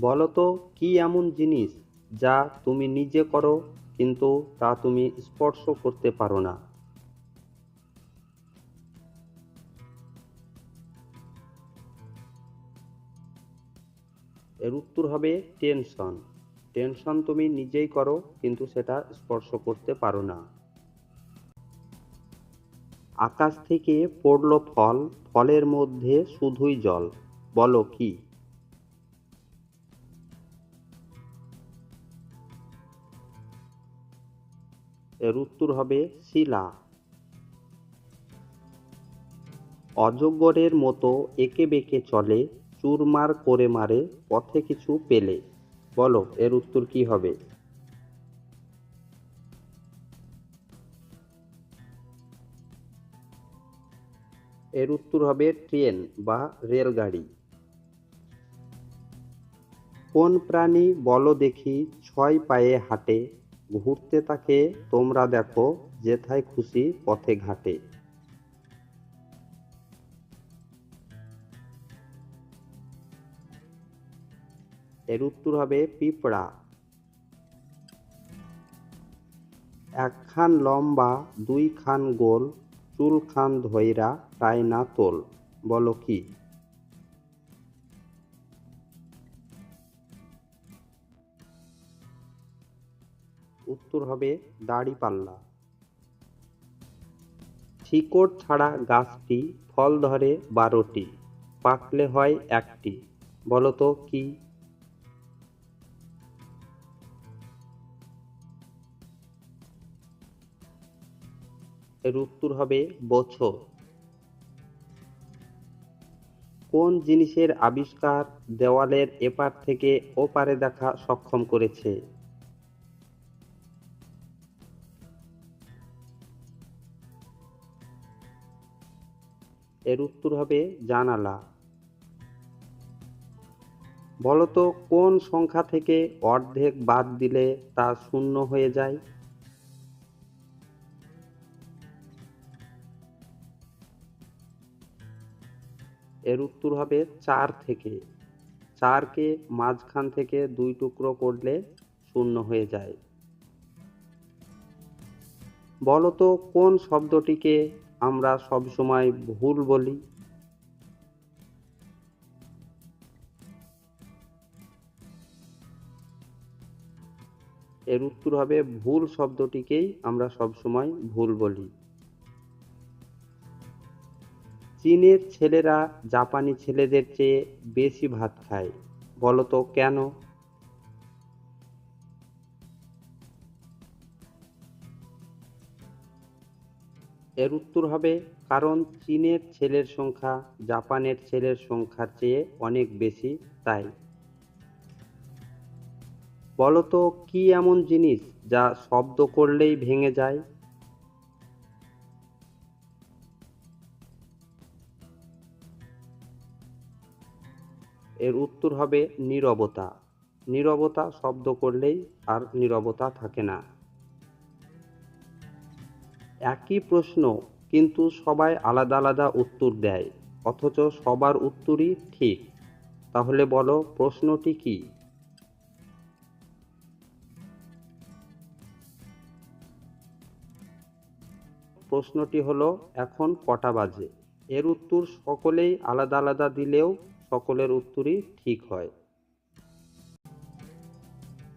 বলো তো, কী এমন জিনিস যা তুমি নিজে করো কিন্তু তা তুমি স্পর্শ করতে পারো না? এর উত্তর হবে টেনশন। টেনশন তুমি নিজেই করো কিন্তু সেটা স্পর্শ করতে পারো না। আকাশ থেকে পড়ল ফল, ফলের মধ্যে শুধুই জল। বলো কি? এর উত্তর হবে শিলা। অজগরের মতো একে বেঁকে চলে, চুরমার করে মারে, পথে কিছু পেলে। বলো, এর উত্তর কি হবে? এর উত্তর হবে ট্রেন বা রেলগাড়ি। কোন প্রাণী বলো দেখি ছয় পায়ে হাঁটে ঘুরতে তাকে তোমরা দেখো, যেথায় খুশি পথে ঘাটে। এর উত্তর হবে পিঁপড়া। একখান লম্বা দুই খান গোল চুল খান ধইরা তাই না তোল। বলো কি? উত্তর হবে দাড়ি পাল্লা। শিকড় ছাড়া গাছটি ফল ধরে বারোটি, পাকলে হয় একটি, বলতো কি? উত্তর হবে বছর। কোন জিনিসের আবিষ্কার দেওয়ালের এপার থেকে ওপারে দেখা সক্ষম করেছে? এর উত্তর হবে জানালা। বলতো, কোন সংখ্যা থেকে অর্ধেক বাদ দিলে তা শূন্য হয়ে যায়? এর উত্তর হবে চার থেকে। চারকে মাঝখান থেকে দুই টুকরো করলে শূন্য হয়ে যায়। বলতো, কোন শব্দটিকে আমরা সবসময় ভুল বলি। এর উত্তর হবে, ভুল শব্দটিকেই আমরা সব সময় ভুল বলি। চীনের ছেলেরা জাপানি ছেলেদের চেয়ে বেশি ভাত খায়। বলতো, কেন? এর উত্তর হবে কারণ চীনের ছেলের সংখ্যা জাপানের ছেলের সংখ্যার চেয়ে অনেক বেশি, তাই। বলতো, কি এমন জিনিস যা শব্দ করলেই ভেঙে যায়? এর উত্তর হবে নীরবতা। নীরবতা শব্দ করলেই আর নীরবতা থাকে না। একই প্রশ্ন, কিন্তু সবাই আলাদা আলাদা উত্তর দেয়, অথচ সবার উত্তরই ঠিক। তাহলে বলো, প্রশ্নটি কি? প্রশ্নটি হলো, এখন কটা বাজে? এর উত্তর সকলেই আলাদা আলাদা দিলেও সকলের উত্তরই ঠিক হয়।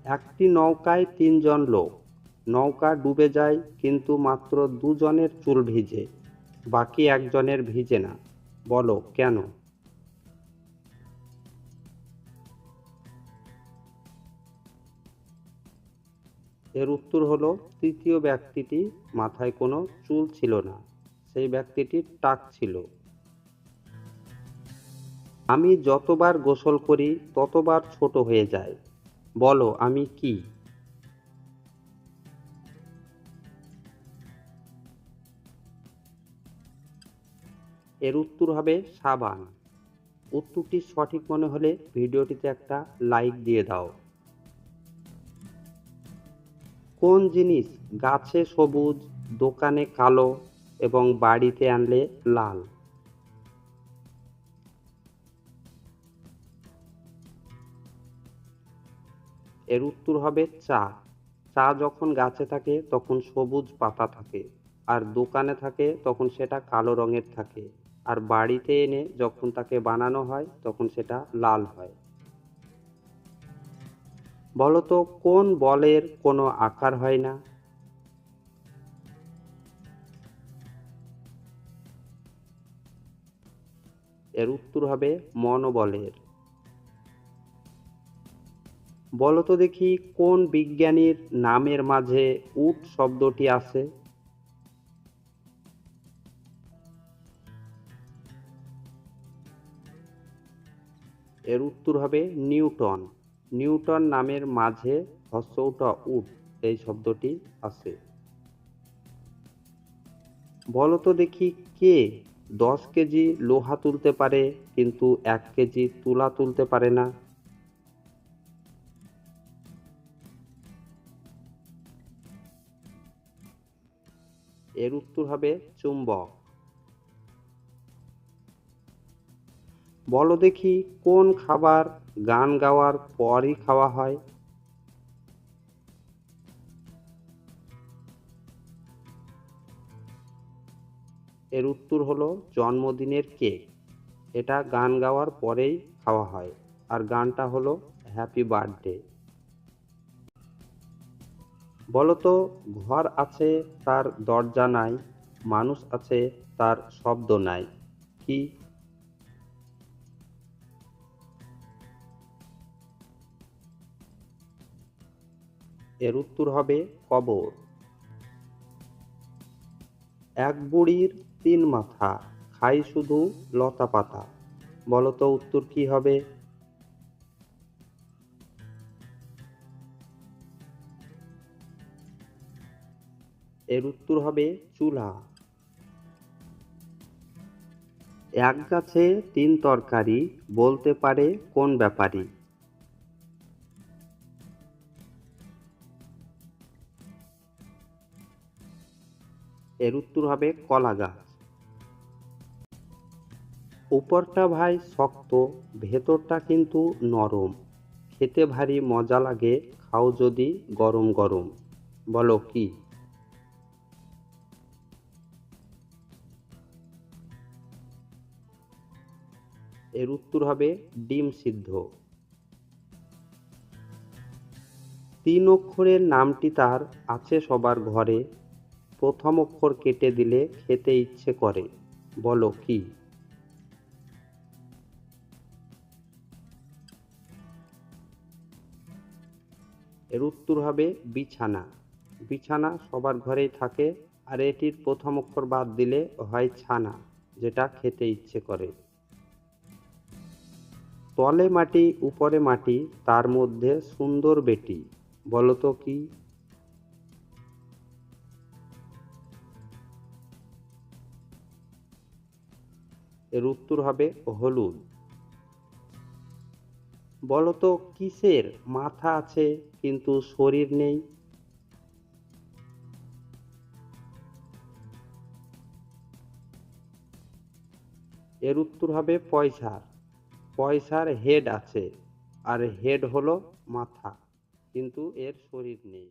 একটি নৌকায় তিনজন লোক নৌকা ডুবে যায়, কিন্তু মাত্র দুজনের চুল ভিজে, বাকি একজনের ভিজে না। বলো, কেন? এর উত্তর হলো, তৃতীয় ব্যক্তিটি মাথায় কোনো চুল ছিল না, সেই ব্যক্তিটির টাক ছিল। আমি যতবার গোসল করি, ততবার ছোট হয়ে যায়। বলো, আমি কি? এর উত্তর হবে সাবান। উত্তরটি সঠিক মনে হলে ভিডিওটিতে একটা লাইক দিয়ে দাও। কোন জিনিস গাছে সবুজ, দোকানে কালো এবং বাড়িতে আনলে লাল? এর উত্তর হবে চা। চা যখন গাছে থাকে তখন সবুজ পাতা থাকে আর দোকানে থাকে তখন সেটা কালো রঙের থাকে। আর বাড়িতে এনে যখন তাকে বানানো হয়, তখন সেটা লাল হয়। বলতো, কোন বলের কোনো আকার হয় না? এর উত্তর হবে মনোবলের। বলতো দেখি, কোন বিজ্ঞানীর নামের মাঝে উট শব্দটি আছে? এর উত্তর হবে নিউটন। নিউটন নামের মাঝে হস্যউটা উট, এই শব্দটি আছে। বলতো দেখি কে? দশ কেজি লোহা তুলতে পারে, কিন্তু এক কেজি তুলা তুলতে পারে না। এর উত্তর হবে চুম্বক। বলো দেখি কোন খাবার গান গাওয়ার পরই খাওয়া হয়? এর উত্তর হলো জন্মদিনের কেক। এটা গান গাওয়ার পরেই খাওয়া হয়। আর গানটা হলো হ্যাপি বার্থডে। বলতো ঘর আছে তার দরজা নাই, মানুষ আছে তার শব্দ নাই। কি এর উত্তর হবে কবর। এক বুড়ির তিন মাথা, খাই শুধু লতা পাতা। বলতো উত্তর কি হবে? এর উত্তর হবে চুলা। এক গাছে তিন তরকারি, বলতে পারে কোন ব্যাপারী? এর উত্তর হবে কলা গাছ। উপরটা ভাই শক্ত, ভেতরটা কিন্তু নরম। খেতে ভারী মজা লাগে, খাও যদি গরম গরম। বলো কি? এর উত্তর হবে ডিম সিদ্ধ। তিন অক্ষরের নামটি তার আছে সবার ঘরে। প্রথম অক্ষর কেটে দিলে খেতে ইচ্ছে করে। বলো কি? এর উত্তর হবে বিছানা। বিছানা সবার ঘরেই থাকে, আর এটির প্রথম অক্ষর বাদ দিলে হয় ছানা, যেটা খেতে ইচ্ছে করে। তলে মাটি, উপরে মাটি, তার মধ্যে সুন্দর বেটি বলতো কি? এর উত্তর হবে হলুদ। বলতো কিসের? মাথা আছে, কিন্তু শরীর নেই। এর উত্তর হবে পয়সার। পয়সার হেড আছে, আর হেড হলো মাথা, কিন্তু এর শরীর নেই।